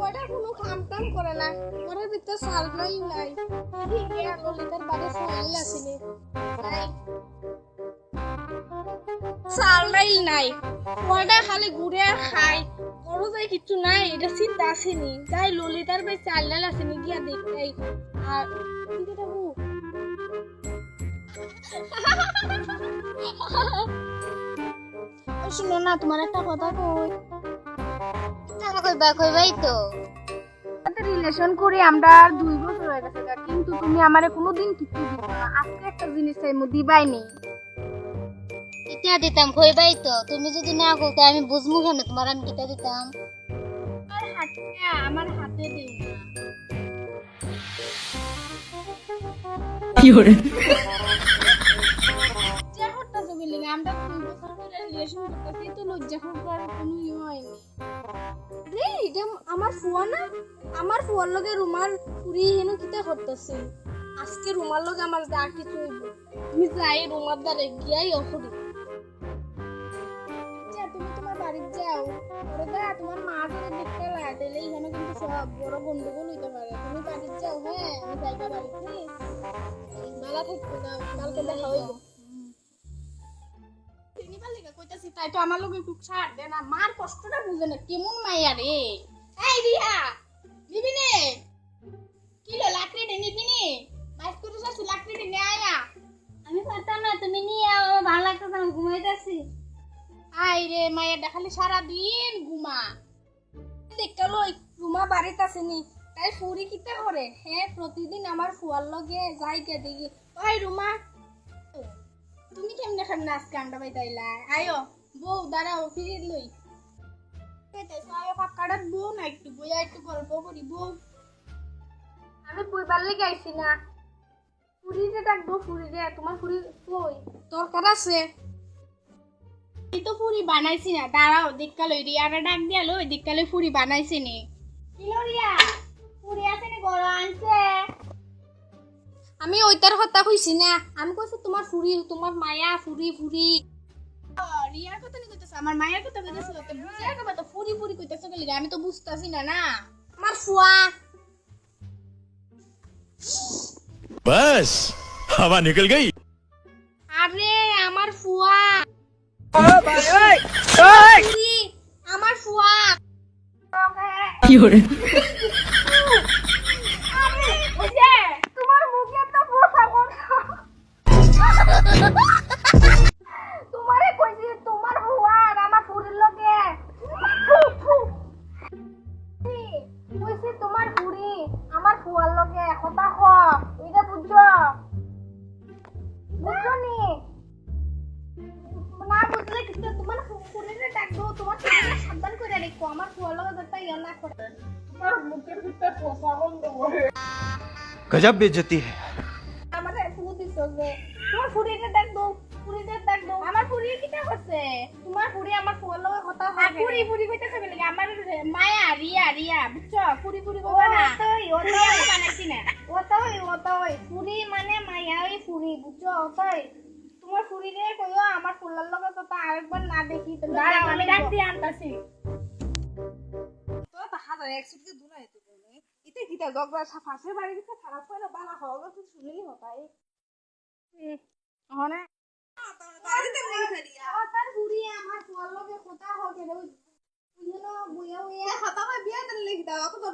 ওটা কোনো কাম টাম করে না। ওরা দিতে সালমাই নাই। ললিতার বাড়ি সাইল আসেনি। নাই সালমাই নাই। ওটা খালি ঘুরে আর খায় বড় যাই কিছু নাই, এটা চিন্তা আসেনি। তাই ললিতার বাড়ি চাল আসেনি, গিয়া দেখতে আর আছে হু শুনো না তোমার একটা কথা কই? টাকা কইবা কইবাই তো। রিলেশন করি আমরা আর দুই বছর হয়ে গেছে কিন্তু তুমি আমারে কোনোদিন কিছু দিছো না। আজকে একটা জিনিস চাইমু দিবাই নেই। কিতা দিতাম কইবাই তো? তুমি যদি না কও তো আমি বুঝমু কেন? তোমার আমি কিতা দিতাম? আর হাতে আমার হাতে দিও না। লজ্জা তো লজ্জা করার কোনো ইয়ে হয়নি। রে, এটা আমার ফুয়া না? আমার ফুয়ার লগে রুমার পুরি হেনু কিতা করতেছে? আজকে রুমার লগে আমার যা কিছু তুমি যাই রুমার দ্বারে গিয়াই তুমি তোমার বাড়িতে যাও। তোমার মা যদি দেখতে লাগে, তাহলে এখানে কিন্তু সব বড় গন্ডগোল হইতে পারে। তুমি বাড়িতে যাও হ্যাঁ? আমি যাইবা বাড়িতে মেলা থাকতে দাও কালকে দেখা হইব। চিনিবার লেগে কইতাছি তাই তো আমার লগে একটু ছাড় দে না। মার কষ্টটা বুঝে না কেমন মাইয়া রে। এই রিয়া নিবি নে। কিলো লাকড়ি নে নিবি নে। বাইক করে যাচ্ছি লাকড়ি নে আয়া। আমি পারতাম না তুমি নিয়ে আমার ভালো লাগতেছে আমি ঘুমাইতেছি। আই রে মায়ের দেখালে সারা দিন ঘুমা। দেখতে লই রুমা বাড়িতে আসেনি তাই ফুরি কিতে করে? হ্যাঁ প্রতিদিন আমার ফুয়ার লগে যাই কে দেখি। ওই রুমা তুমি কেমনে কেমনে আজকে আন্ডা বাইতাইলা আয়ো, বউ, দাঁড়াও ফিরে লই। আয়ো কাকাটার বউ না একটু, বইয়া একটু গল্প করি তোমার ফুরি কই? দরকার আছে। এই তো ফুরি বানাইছি না, দাঁড়াও দিককালে রিয়ারা ডাক দিয়া লো দিককালে ফুরি বানাইছি নি। কিলো রিয়া ফুরি আছে নি বড় আনছে। আমি ওইটার কথা কইছি না। আমি কইছি তোমার ফুরি তোমার মায়া ফুরি ফুরি। রিয়ার কথা নি কইতেছ? আমার মায়ের কথা কইতেছ? তো বুঝার তো ফুরি ফুরি আমি তো বুঝতাছি না না? আমার ফুয়া। বাস হাওয়া নিকল গই। আরে আমার ফুয়া। ও ভাই ওই আমার ফুয়া। গজব বেজতি হ্যাঁ তোমার ফুরি মানে মায়া ওই ফুরি বুঝছ ওই তোমার ফুরি রে কয় আমার ফুলার লগে কথা আরেকবার না দেখি তো আমি ডাক আনতাছি। তো দেখা যায় একসুটকে দুলাই তো বলে। ইতে কিটা জগরা ফাঁসে বাড়ি দিতে খারাপ হয় না? বালা হওয়া গেছে শুনেই হতাই হনে? বাড়ি মন তার ফুরি আমার ফুয়ার লগে কথা হয় বুঝলো বুয়া বুয়া হাতা মা বিয়া দিলে লিখি দাও। কত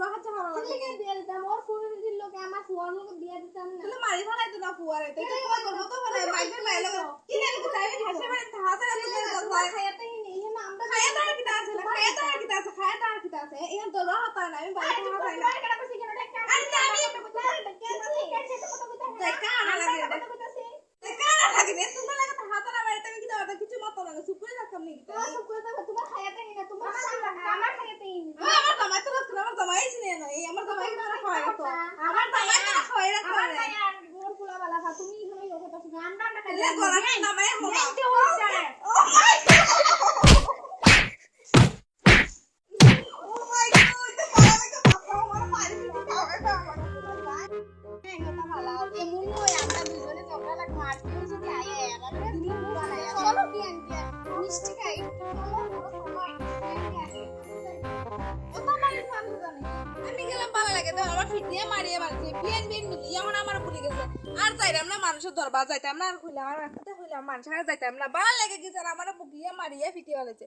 লাগে। বিয়া দিতাম ওর ফুরির লগে আমার ফুয়ার লগে বিয়া দিতাম না। তাহলে মারি তো না ফুয়ারে তো। কি করব তো। বলে বাইকের মাই লাগে কি জানি কি তাই ফাঁসে বাড়ি হাতে রাতে তোমার খায়াতে নেই। না আমরা এই তো রহা তা না আমি বাড়ি থেকে খাই না কেন কইছি কেন দেখ আরে না, আমি- দেখা না লাগে দেখা না লাগে নে তোমার আমার ফিটিয়ে মারিয়ে মারছে মিলি এখন আমার ভুলে গেছে। আর যাইতাম না, মানুষের ধরবা যাইতাম না, আর হইলাম আর হইলাম, মানুষের আর যাইতাম না। ভালো লাগে গেছে আর আমার বুকিয়ে মারিয়ে ফিটিয়ে ফেলেছে